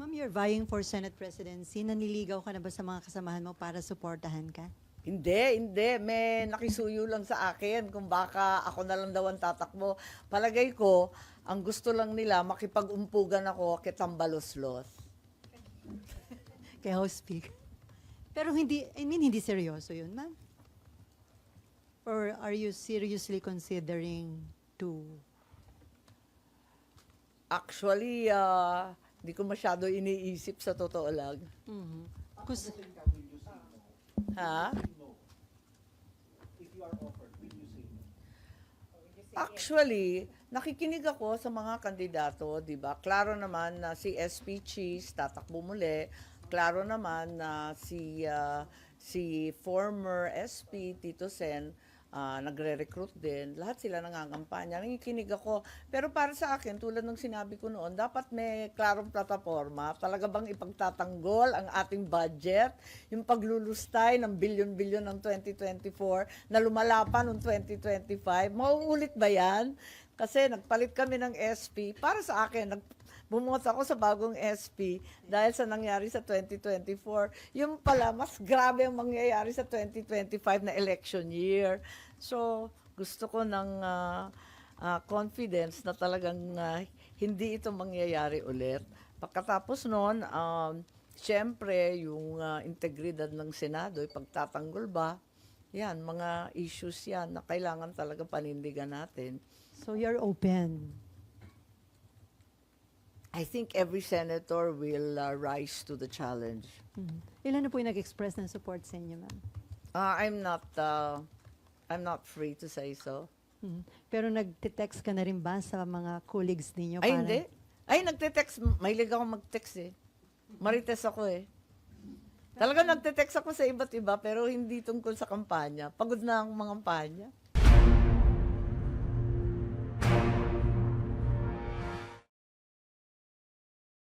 Ma'am, you're vying for Senate presidency. Naniligaw ka na ba sa mga kasamahan mo para suportahan ka? Hindi, hindi. May nakisuyo lang sa akin kung baka ako na lang daw ang tatakbo. Palagay ko, ang gusto lang nila, makipag-umpugan ako kitambaloslos. Kay House Speaker. Pero hindi, I mean, hindi seryoso yun, ma'am? Or are you seriously considering to... Actually, ah, hindi ko masyado iniisip sa totoo lang. Mhm. Kus- Ha? Actually, nakikinig ako sa mga kandidato, 'di ba? Klaro naman na si SP Cheese tatakbo muli. Klaro naman na si ah, si former SP Tito Sen ah, nagre-recruit din. Lahat sila nangangampanya. Nakikinig ako. Pero para sa akin, tulad ng sinabi ko noon, dapat may klarong plataforma. Talaga bang ipagtatanggol ang ating budget? Yung paglulustay ng bilyon-bilyon ng 2024 na lumalapan ng 2025. Mauulit ba yan? Kasi nagpalit kami ng SP. Para sa akin, nag, bumuot ako sa bagong SP dahil sa nangyari sa 2024. Yung pala, mas grabe ang mangyayari sa 2025 na election year. So, gusto ko ng ah, ah, confidence na talagang ah, hindi ito mangyayari ulit. Pagkatapos noon, um, syempre, yung ah, integridad ng Senado, ipagtatanggol ba? Yan, mga issues yan na kailangan talaga panindigan natin. So you're open. I think every senator will uh, rise to the challenge. Mhm. Ilan na po yung nag-express ng support sa inyo, ma'am? Uh, I'm not uh, I'm not free to say so. Mhm. Pero nag-text ka na rin ba sa mga colleagues ninyo? Ay, para- hindi. Ay, nagte-text. Mahilig ako mag-text eh. Marites ako eh. Talaga nagte-text ako sa iba't iba pero hindi tungkol sa kampanya. Pagod na ang mga kampanya.